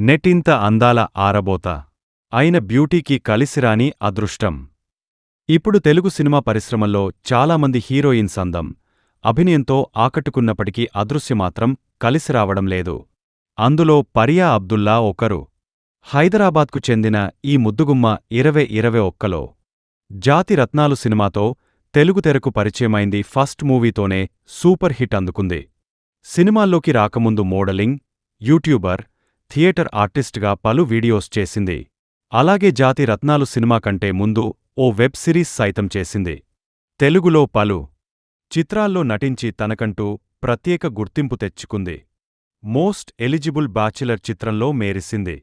నెటింత అందాల ఆరబోత. అయిన బ్యూటీకి కలిసిరాని అదృష్టం. ఇప్పుడు తెలుగు సినిమా పరిశ్రమల్లో చాలామంది హీరోయిన్స్ అందం. అభినయంతో ఆకట్టుకున్నప్పటికీ అదృశ్యమాత్రం కలిసిరావడం లేదు. అందులో పరియా అబ్దుల్లా ఒకరు. హైదరాబాద్కు చెందిన ఈ ముద్దుగుమ్మ ఇరవై ఇరవై ఒక్కలో. జాతి రత్నాలు సినిమాతో తెలుగు తెరకు పరిచయమైంది ఫస్ట్ మూవీతోనే సూపర్ హిట్ అందుకుంది. సినిమాల్లోకి రాకముందు మోడలింగ్ యూట్యూబర్ థియేటర్ ఆర్టిస్ట్గా పలు వీడియోస్ చేసింది. అలాగే జాతి రత్నాలు సినిమా కంటే ముందు ఓ వెబ్ సిరీస్ సైతం చేసింది. తెలుగులో పలు చిత్రాల్లో నటించి తనకంటూ ప్రత్యేక గుర్తింపు తెచ్చుకుంది. మోస్ట్ ఎలిజిబుల్ బ్యాచిలర్ చిత్రంలో మేరిసింది.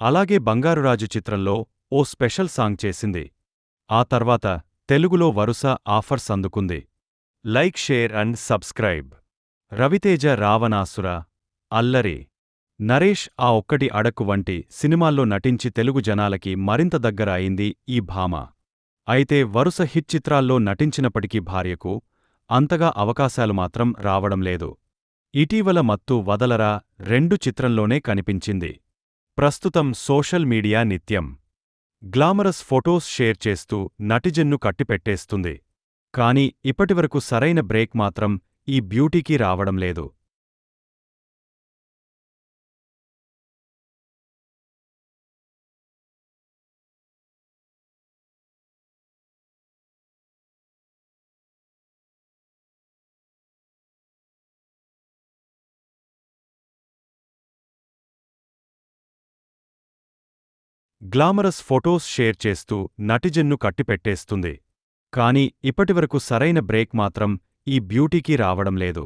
అలాగే బంగారురాజు చిత్రంలో ఓ స్పెషల్ సాంగ్ చేసింది. ఆ తర్వాత తెలుగులో వరుస ఆఫర్స్ అందుకుంది. Like share and subscribe. Raviteja Ravanasura Allari. Naresh ఆ ఒక్కటి అడక్కు వంటి సినిమాల్లో నటించి తెలుగు జనాలకి మరింత దగ్గర అయింది ఈ భామ. అయితే వరుస హిట్ చిత్రాల్లో నటించినప్పటికీ భార్యకు అంతగా అవకాశాలు మాత్రం రావడం లేదు. ఇటీవల మత్తు వదలరా రెండు చిత్రంలోనే కనిపించింది. ప్రస్తుతం సోషల్ మీడియా నిత్యం గ్లామరస్ ఫొటోస్ షేర్ చేస్తూ నటిజన్ను కట్టిపెట్టేస్తుంది. కాని ఇప్పటివరకు సరైన బ్రేక్ మాత్రం ఈ బ్యూటీకి రావడం లేదు. గ్లామరస్ ఫొటోస్ షేర్ చేస్తూ నటిజన్ను కట్టిపెట్టేస్తుంది. కానీ ఇప్పటివరకు సరైన బ్రేక్ మాత్రం ఈ బ్యూటీకి రావడం లేదు.